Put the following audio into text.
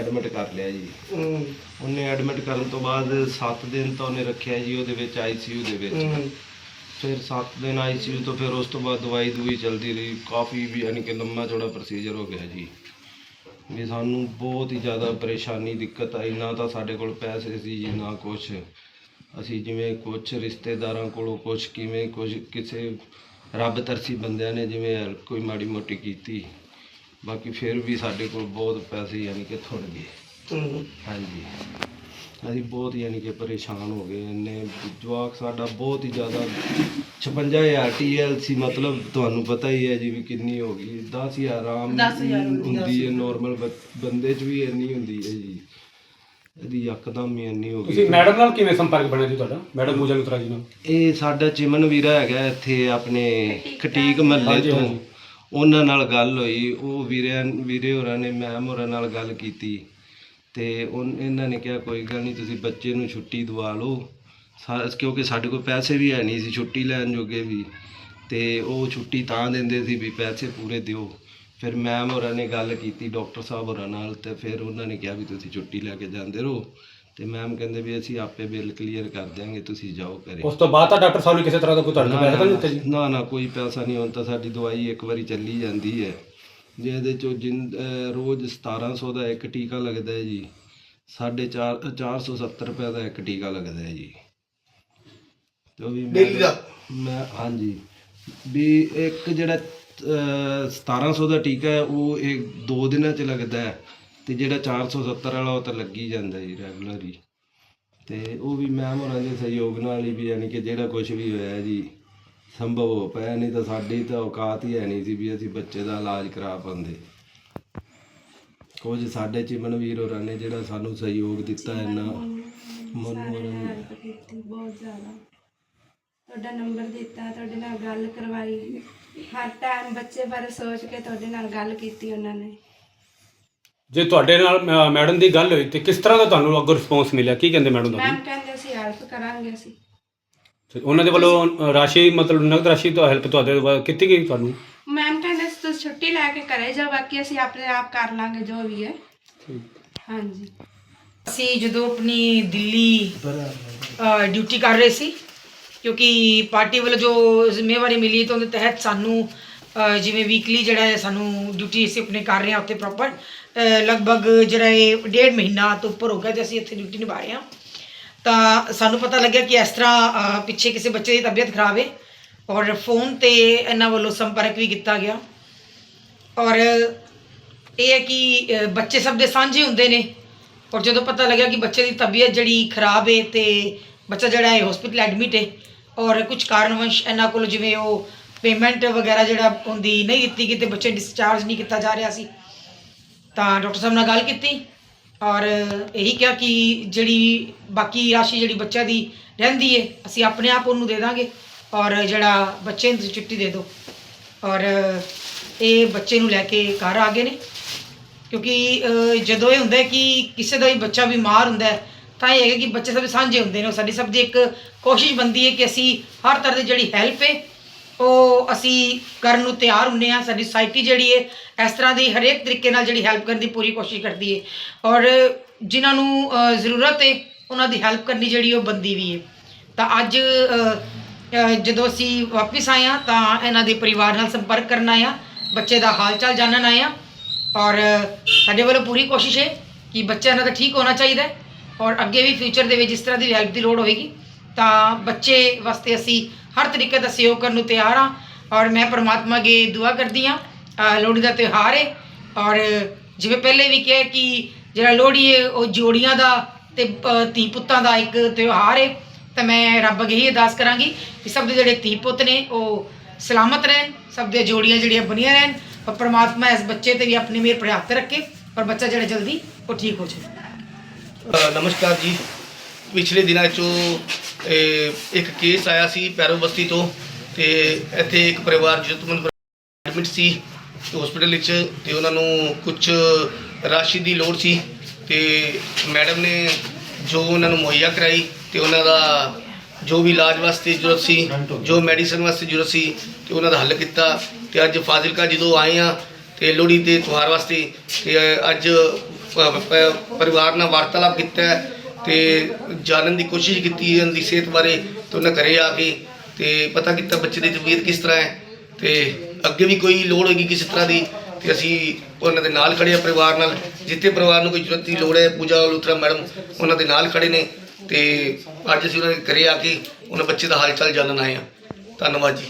Admit ਕਰ ਲਿਆ ਜੀ। ਹੂੰ। ਉਹਨੇ ਐਡਮਿਟ ਕਰਨ ਤੋਂ ਬਾਅਦ 7 ਦਿਨ ਤਾਂ ਉਹਨੇ ਰੱਖਿਆ ਜੀ ਉਹਦੇ ਵਿੱਚ ਆਈਸੀਯੂ ਦੇ ਵਿੱਚ। ਹੂੰ। ਫਿਰ 7 ਦਿਨ ਆਈਸੀਯੂ ਤੋਂ ਫਿਰ ਉਸ ਤੋਂ ਬਾਅਦ ਦਵਾਈ ਦੂਈ ਚੱਲਦੀ ਰਹੀ। ਕਾਫੀ ਵੀ ਯਾਨੀ ਕਿ ਲੰਮਾ ਚੌੜਾ ਪ੍ਰੋਸੀਜਰ ਹੋ ਗਿਆ ਜੀ। ਵੀ ਸਾਨੂੰ ਬਹੁਤ ਹੀ ਜ਼ਿਆਦਾ ਪਰੇਸ਼ਾਨੀ ਦਿੱਕਤ ਆਈ। ਨਾ ਤਾਂ ਸਾਡੇ ਕੋਲ ਪੈਸੇ ਸੀ ਜੀ ਨਾ ਕੁਛ। ਅਸੀਂ ਜਿਵੇਂ ਕੁਛ ਰਿਸ਼ਤੇਦਾਰਾਂ ਕੋਲੋਂ ਕੁਛ ਕਿਵੇਂ ਕੁਝ ਕਿਸੇ ਰੱਬ ਤਰਸੀ ਬੰਦਿਆਂ ਨੇ ਜਿਵੇਂ help ਕੋਈ ਮਾੜੀ ਮੋਟੀ ਕੀਤੀ। ਬਾਕੀ ਫਿਰ ਵੀ ਸਾਡੇ ਕੋਲ ਬਹੁਤ ਪੈਸੇ ਯਾਨੀ ਕਿ ਥੁੜ ਗਏ। ਹੂੰ ਹਾਂਜੀ। ਅਸੀਂ ਬਹੁਤ ਯਾਨੀ ਕਿ ਪਰੇਸ਼ਾਨ ਹੋ ਗਏ। ਇੰਨੇ ਜਵਾਕ ਸਾਡਾ ਬਹੁਤ ਹੀ ਜ਼ਿਆਦਾ 56000 TLC ਮਤਲਬ ਤੁਹਾਨੂੰ ਪਤਾ ਹੀ ਹੈ ਜੀ ਵੀ ਕਿੰਨੀ ਹੋ ਗਈ। 10000 ਆਰਾਮ ਹੁੰਦੀ ਹੈ ਨਾਰਮਲ ਬੰਦੇ 'ਚ ਵੀ ਇੰਨੀ ਹੁੰਦੀ ਹੈ ਜੀ। ਇਹਦੀ ਯਕਦਮ ਹੀ ਇੰਨੀ ਹੋ ਤੁਸੀਂ ਗਈ ਮੈਡਮ ਨਾਲ ਕਿਵੇਂ ਸੰਪਰਕ ਬਣਿਆ ਜੀ ਤੁਹਾਡਾ? ਮੈਡਮ ਪੂਜਾ ਮਿੱਤਰਾ ਜੀ ਨਾਲ। ਇਹ ਸਾਡਾ ਚਿਮਨ ਵੀਰਾ ਹੈਗਾ ਇੱਥੇ ਆਪਣੇ ਖਟੀਕ ਮਹੱਲੇ ਹਾਂਜੀ, ਤੋਂ। ਹਾਂਜੀ। ਉਹਨਾਂ ਨਾਲ ਗੱਲ ਹੋਈ, ਉਹ ਵੀਰਿਆਂ, ਵੀਰੇ ਹੋਰਾਂ ਨੇ ਮੈਮ ਹੋਰਾਂ ਨਾਲ ਗੱਲ ਕੀਤੀ ਤੇ ਉਹ ਇਹਨਾਂ ਨੇ ਕਿਹਾ, ਕੋਈ ਗੱਲ ਨਹੀਂ, ਤੁਸੀਂ ਬੱਚੇ ਨੂੰ ਛੁੱਟੀ ਦਵਾ ਲਓ। ਸਾ- ਕਿਉਂਕਿ ਸਾਡੇ ਕੋਲ ਪੈਸੇ ਵੀ ਹੈ ਨਹੀਂ ਸੀ, ਛੁੱਟੀ ਲੈਣ ਜੋਗੇ ਵੀ। ਤੇ ਉਹ ਛੁੱਟੀ ਤਾਂ ਦਿੰਦੇ ਸੀ ਵੀ ਪੈਸੇ ਪੂਰੇ ਦਿਓ। ਫਿਰ ਮੈਮ ਹੋਰਾਂ ਨੇ ਗੱਲ ਕੀਤੀ, ਡਾਕਟਰ ਸਾਹਿਬ ਹੋਰਾਂ ਨਾਲ ਤੇ ਫਿਰ ਉਹਨਾਂ ਨੇ ਕਿਹਾ ਵੀ ਤੁਸੀਂ ਛੁੱਟੀ ਲੈ ਕੇ ਜਾਂਦੇ ਰਹੋ। ਤੇ ਮੈਮ ਕਹਿੰਦੇ ਵੀ ਅਸੀਂ ਆਪੇ ਬਿੱਲ ਕਲੀਅਰ ਕਰ ਦਿਆਂਗੇ ਤੁਸੀਂ ਜਾਓ ਘਰੇ। ਉਸ ਤੋਂ ਬਾਅਦ ਤਾਂ ਡਾਕਟਰ ਸਾਹਿਬ ਨੇ ਕਿਸੇ ਤਰ੍ਹਾਂ ਦਾ ਕੋਈ ਤੁਹਾਡੇ ਤੋਂ ਪੈਸਾ ਤਾਂ ਨਹੀਂ ਦਿੱਤਾ ਜੀ? ਨਾ ਨਾ ਕੋਈ ਪੈਸਾ ਨਹੀਂ ਹੁਣ ਤਾਂ ਸਾਡੀ ਦਵਾਈ ਇੱਕ ਵਾਰੀ ਚੱਲੀ ਜਾਂਦੀ ਹੈ। ਜੇ ਇਹਦੇ ਚੋਂ ਜਿੰਨ ਅਹ ਰੋਜ਼ 1700 ਦਾ ਇੱਕ ਟੀਕਾ ਲੱਗਦਾ ਹੈ ਜੀ ਸਾਢੇ ਚਾਰ 470 ਰੁਪਏ ਦਾ ਇੱਕ ਟੀਕਾ ਲੱਗਦਾ ਹੈ ਜੀ। ਤੇ ਉਹ ਵੀ ਮੈਂ- Daily ਦਾ? ਮੈਂ ਹਾਂਜੀ। ਵੀ ਇੱਕ ਜਿਹੜਾ ਅਹ, 1700 ਦਾ ਟੀਕਾ ਹੈ ਉਹ ਇੱਕ ਦੋ ਦਿਨਾਂ ਚ ਲੱਗਦਾ ਹੈ। ਤੇ ਜਿਹੜਾ 470 ਵਾਲਾ ਉਹ ਤਾਂ ਲੱਗੀ ਜਾਂਦਾ ਜੀ ਰੈਗੂਲਰ ਹੀ। ਤੇ ਉਹ ਵੀ ਮੈਮ ਹੋਰਾਂ ਦੇ ਸਹਿਯੋਗ ਨਾਲ ਹੀ ਵੀ ਯਾਨੀ ਕਿ ਜਿਹੜਾ ਕੁਝ ਵੀ ਹੋਇਆ ਜੀ ਸੰਭਵ ਹੋ ਪਿਆ। ਨਹੀਂ ਤਾਂ ਸਾਡੀ ਤਾਂ ਔਕਾਤ ਹੀ ਹੈ ਨਹੀਂ ਸੀ ਵੀ ਅਸੀਂ ਬੱਚੇ ਦਾ ਇਲਾਜ ਕਰਾ ਪਾਉਂਦੇ। ਕੁਝ ਸਾਡੇ ਚਿਮਨਵੀਰ ਹੋਰਾਂ ਨੇ ਜਿਹੜਾ ਸਾਨੂੰ ਸਹਿਯੋਗ ਦਿੱਤਾ ਇੰਨਾ। ਮਨੂ ਹੋਰਾਂ ਨੇ ਹੈਲਪ ਕੀਤੀ ਬਹੁਤ ਜ਼ਿਆਦਾ। ਤੁਹਾਡਾ ਨੰਬਰ ਦਿੱਤਾ ਤੁਹਾਡੇ ਨਾਲ ਗੱਲ ਕਰਵਾਈ। ਹਰ ਟਾਈਮ ਬੱਚੇ ਬਾਰੇ ਸੋਚ ਕੇ ਤੁਹਾਡੇ ਨਾਲ ਗੱਲ ਕੀਤੀ ਉਹਨਾਂ ਨੇ। ਜੇ ਤੁਹਾਡੇ ਨਾਲ ਅ, ਮੈਡਮ ਦੀ ਗੱਲ ਹੋਈ ਤੇ ਕਿਸ ਤਰ੍ਹਾਂ ਦਾ ਤੁਹਾਨੂੰ ਅੱਗੋਂ ਰਿਸਪੌਂਸ ਮਿਲਿਆ? ਕੀ ਕਹਿੰਦੇ ਮੈਡਮ ਮੈਮ ਤੁਹਾਨੂੰ ਕਹਿੰਦੇ ਅਸੀਂ ਹੈਲਪ ਕਰਾਂਗੇ ਅਸੀਂ। ਤੇ ਉਹਨਾਂ ਦੇ ਵੱਲੋਂ ਅ, ਰਾਸ਼ੀ ਮਤਲਬ ਨਗਦ ਰਾਸ਼ੀ ਤੋਂ ਹੈਲਪ ਤੁਹਾਡੇ ਵੱਲ ਕੀਤੀ ਗਈ ਤੁਹਾਨੂੰ? ਮੈਮ ਕਹਿੰਦੇ ਸੀ ਤੁਸੀਂ ਛੁੱਟੀ ਲੈ ਕੇ ਘਰੇ ਜਾਓ ਬਾਕੀ ਅਸੀਂ ਆਪਣੇ ਆਪ ਕਰ ਲਾਂਗੇ ਜੋ ਵੀ ਹੈ। ਹਾਂਜੀ। ਅਸੀਂ ਜਦੋਂ ਆਪਣੀ ਦਿੱਲੀ ਅ, ਡਿਊਟੀ ਕਰ ਰਹੇ ਸੀ ਕਿਉਂਕਿ ਪਾਰਟੀ ਵੱਲੋਂ ਜੋ ਜ਼ਿੰਮੇਵਾਰੀ ਮਿਲੀ ਤਾਂ ਉਹਦੇ ਤਹਿਤ ਸਾਨੂੰ ਜਿਵੇਂ ਵੀਕਲੀ ਜਿਹੜਾ ਹੈ ਸਾਨੂੰ ਡਿਊਟੀ ਅਸੀਂ ਆਪਣੇ ਕਰ ਰਹੇ ਹਾਂ ਉੱਥੇ ਪ੍ਰੋਪਰ ਲਗਭਗ ਜਿਹੜਾ ਇਹ ਡੇਢ ਮਹੀਨਾ ਤੋਂ ਉੱਪਰ ਹੋ ਗਿਆ ਤੇ ਅਸੀਂ ਇੱਥੇ ਡਿਊਟੀ ਨਿਭਾ ਰਹੇ ਹਾਂ। ਤਾਂ ਸਾਨੂੰ ਪਤਾ ਲੱਗਿਆ ਕਿ ਇਸ ਤਰ੍ਹਾਂ ਪਿੱਛੇ ਕਿਸੇ ਬੱਚੇ ਦੀ ਤਬੀਅਤ ਖਰਾਬ ਹੈ ਔਰ ਫੋਨ ਤੇ ਇਹਨਾਂ ਵੱਲੋਂ ਸੰਪਰਕ ਵੀ ਕੀਤਾ ਗਿਆ। ਔਰ ਇਹ ਹੈ ਕਿ ਬੱਚੇ ਸਭ ਦੇ ਸਾਂਝੇ ਹੁੰਦੇ ਨੇ ਔਰ ਜਦੋਂ ਪਤਾ ਲੱਗਿਆ ਕਿ ਬੱਚੇ ਦੀ ਤਬੀਅਤ ਜਿਹੜੀ ਖਰਾਬ ਹੈ ਤੇ ਬੱਚਾ ਜਿਹੜਾ ਹੈ ਹਸਪੀਟਲ ਐਡਮਿਟ ਹੈ ਔਰ ਕੁਝ ਕਾਰਨਵੰਸ਼ ਇਹਨਾਂ ਕੋਲ ਜਿਵੇਂ ਉਹ ਪੇਮੈਂਟ ਵਗੈਰਾ ਜਿਹੜਾ ਹੁੰਦੀ ਨਹੀਂ ਦਿੱਤੀ ਕਿਤੇ ਬੱਚੇ ਡਿਸਚਾਰਜ ਨਹੀਂ ਕੀਤਾ ਜਾ ਰਿਹਾ ਸੀ। ਤਾਂ ਡਾਕਟਰ ਸਾਹਿਬ ਨਾਲ ਗੱਲ ਕੀਤੀ ਔਰ ਇਹੀ ਕਿਹਾ ਕਿ ਜਿਹੜੀ ਬਾਕੀ ਰਾਸ਼ੀ ਜਿਹੜੀ ਬੱਚਾ ਦੀ ਰਹਿੰਦੀ ਹੈ ਅਸੀਂ ਆਪਣੇ ਆਪ ਉਹਨੂੰ ਦੇ ਦਾਂਗੇ ਔਰ ਜਿਹੜਾ ਬੱਚੇ ਨੂੰ ਤੁਸੀਂ ਛੁੱਟੀ ਦੇ ਦਿਓ। ਔਰ ਇਹ ਬੱਚੇ ਨੂੰ ਲੈ ਕੇ ਘਰ ਆ ਗਏ ਨੇ। ਕਿਉਂਕਿ ਜਦੋਂ ਇਹ ਹੁੰਦਾ ਕਿ ਕਿਸੇ ਦਾ ਵੀ ਬੱਚਾ ਬਿਮਾਰ ਹੁੰਦਾ ਤਾਂ ਇਹ ਹੈਗਾ ਕਿ ਬੱਚੇ ਸਭ ਸਾਂਝੇ ਹੁੰਦੇ ਨੇ। ਉਹ ਸਾਡੀ ਸਭ ਦੀ ਇੱਕ ਕੋਸ਼ਿਸ਼ ਬੰਦੀ ਹੈ ਕਿ ਅਸੀਂ ਹਰ ਤਰ੍ਹਾਂ ਦੀ ਜਿਹੜੀ ਹੈਲਪ ਹੈ ਉਹ ਅਸੀਂ ਕਰਨ ਨੂੰ ਤਿਆਰ ਹੁੰਨੇ ਆ, ਸਾਡੀ ਸੋਸਾਇਟੀ ਜਿਹੜੀ ਹੈ ਇਸ ਤਰ੍ਹਾਂ ਦੀ ਹਰੇਕ ਤਰੀਕੇ ਨਾਲ ਜਿਹੜੀ ਹੈਲਪ ਕਰਨ ਦੀ ਪੂਰੀ ਕੋਸ਼ਿਸ਼ ਕਰਦੀ ਹੈ ਔਰ ਜਿਨ੍ਹਾਂ ਨੂੰ ਜ਼ਰੂਰਤ ਹੈ ਉਹਨਾਂ ਦੀ ਹੈਲਪ ਕਰਨੀ ਜਿਹੜੀ ਉਹ ਬੰਦੀ ਵੀ ਹੈ ਤਾਂ ਅੱਜ ਜਦੋਂ ਅਸੀਂ ਵਾਪਿਸ ਆਏ ਹਾਂ, ਤਾਂ ਇਹਨਾਂ ਦੇ ਪਰਿਵਾਰ ਨਾਲ ਸੰਪਰਕ ਕਰਨ ਆਏ ਹਾਂ, ਬੱਚੇ ਦਾ ਹਾਲ ਚਾਲ ਜਾਣਨ ਆਏ ਹਾਂ। ਔਰ ਸਾਡੇ ਵੱਲੋਂ ਪੂਰੀ ਕੋਸ਼ਿਸ਼ ਹੈ ਕਿ ਬੱਚਾ ਇਹਨਾਂ ਦਾ ਠੀਕ ਹੋਣਾ ਚਾਹੀਦਾ ਔਰ ਅੱਗੇ ਵੀ ਫਿਊਚਰ ਦੇ ਵਿੱਚ ਜਿਸ ਤਰ੍ਹਾਂ ਦੀ ਹੈਲਪ ਦੀ ਲੋੜ ਹੋਏਗੀ। ਤਾਂ ਬੱਚੇ ਵਾਸਤੇ ਅਸੀਂ ਹਰ ਤਰੀਕੇ ਦਾ ਸਹਿਯੋਗ ਕਰਨ ਨੂੰ ਤਿਆਰ ਹਾਂ ਔਰ ਮੈਂ ਪਰਮਾਤਮਾ ਅੱਗੇ ਦੁਆ ਕਰਦੀ ਹਾਂ ਲੋਹੜੀ ਦਾ ਤਿਉਹਾਰ ਹੈ ਔਰ ਜਿਵੇਂ ਪਹਿਲੇ ਵੀ ਕਿਹਾ ਕਿ ਜਿਹੜਾ ਲੋਹੜੀ ਹੈ ਉਹ ਜੋੜੀਆਂ ਦਾ ਤੇ ਧੀ ਪੁੱਤਾਂ ਦਾ ਇੱਕ ਤਿਉਹਾਰ ਹੈ ਤਾਂ ਮੈਂ ਰੱਬ ਅੱਗੇ ਹੀ ਅਰਦਾਸ ਕਰਾਂਗੀ ਕਿ ਸਭ ਦੇ ਜਿਹੜੇ ਧੀ ਪੁੱਤ ਨੇ, ਉਹ ਸਲਾਮਤ ਰਹਿਣ, ਸਭ ਦੇ ਜੋੜੀਆਂ ਜਿਹੜੀਆਂ ਬਣੀਆਂ ਰਹਿਣ, ਔਰ ਪ੍ਰਮਾਤਮਾ ਇਸ ਬੱਚੇ ਤੇ ਵੀ ਆਪਣੀ ਮਿਹਰ ਭਰੇ 'ਤੇ ਰੱਖੇ, ਔਰ ਬੱਚਾ ਜਿਹੜਾ ਜਲਦੀ ਉਹ ਠੀਕ ਹੋ ਜਾਵੇ। ਨਮਸਕਾਰ ਜੀ। ਪਿਛਲੇ ਦਿਨਾਂ 'ਚੋਂ ਇੱਕ ਕੇਸ ਆਇਆ ਸੀ ਪੈਰੋ ਬਸਤੀ ਤੋਂ ਤੇ ਇੱਥੇ ਇੱਕ ਪਰਿਵਾਰ ਜਤਮਨ ਐਡਮਿਟ ਸੀ ਹਸਪੀਟਲ ਵਿੱਚ ਤੇ ਉਹਨਾਂ ਨੂੰ ਕੁਝ ਰਾਸ਼ੀ ਦੀ ਲੋੜ ਸੀ ਤੇ ਮੈਡਮ ਨੇ ਜੋ ਉਹਨਾਂ ਨੂੰ ਮੁਹੱਈਆ ਕਰਾਈ ਤੇ ਉਹਨਾਂ ਦਾ ਜੋ ਵੀ ਇਲਾਜ ਵਾਸਤੇ ਜ਼ਰੂਰਤ ਸੀ, ਜੋ ਮੈਡੀਸਨ ਵਾਸਤੇ ਜ਼ਰੂਰਤ ਸੀ ਤੇ ਉਹਨਾਂ ਦਾ ਹੱਲ ਕੀਤਾ ਤੇ ਅੱਜ ਫਾਜ਼ਿਲਕਾ ਜਦੋਂ ਆਏ ਆ ਤੇ ਲੋਹੜੀ ਦੇ ਤਿਉਹਾਰ ਵਾਸਤੇ ਤੇ ਅੱਜ ਪਰਿਵਾਰ ਨਾਲ ਵਾਰਤਾਲਾਪ ਕੀਤਾ ਤੇ ਜਾਣਨ ਦੀ ਕੋਸ਼ਿਸ਼ ਕੀਤੀ ਹੈ ਦੀ ਸਿਹਤ ਬਾਰੇ ਤੇ ਉਹਨਾਂ ਘਰੇ ਆ ਕੇ ਤੇ ਪਤਾ ਕੀਤਾ ਬੱਚੇ ਦੀ ਤਬੀਅਤ ਕਿਸ ਤਰ੍ਹਾਂ ਹੈ ਤੇ ਅੱਗੇ ਵੀ ਕੋਈ ਲੋੜ ਹੋਏਗੀ ਕਿਸੇ ਤਰ੍ਹਾਂ ਦੀ ਤੇ ਅਸੀਂ ਉਹਨਾਂ ਦੇ ਨਾਲ ਖੜੇ ਆ ਪਰਿਵਾਰ ਨਾਲ, ਜਿੱਥੇ ਪਰਿਵਾਰ ਨੂੰ ਕੋਈ ਜ਼ਰੂਰਤ ਦੀ ਲੋੜ ਹੈ, ਪੂਜਾ ਲੂਥਰਾ ਮੈਡਮ ਉਹਨਾਂ ਦੇ ਨਾਲ ਖੜੇ ਨੇ ਤੇ ਅੱਜ ਅਸੀਂ ਉਹਨਾਂ ਦੇ ਘਰੇ ਆ ਕੇ ਉਹਨਾਂ ਬੱਚੇ ਦਾ ਹਾਲ ਚਾਲ ਜਾਣਨ ਆਏ ਆ ਧੰਨਵਾਦ ਜੀ।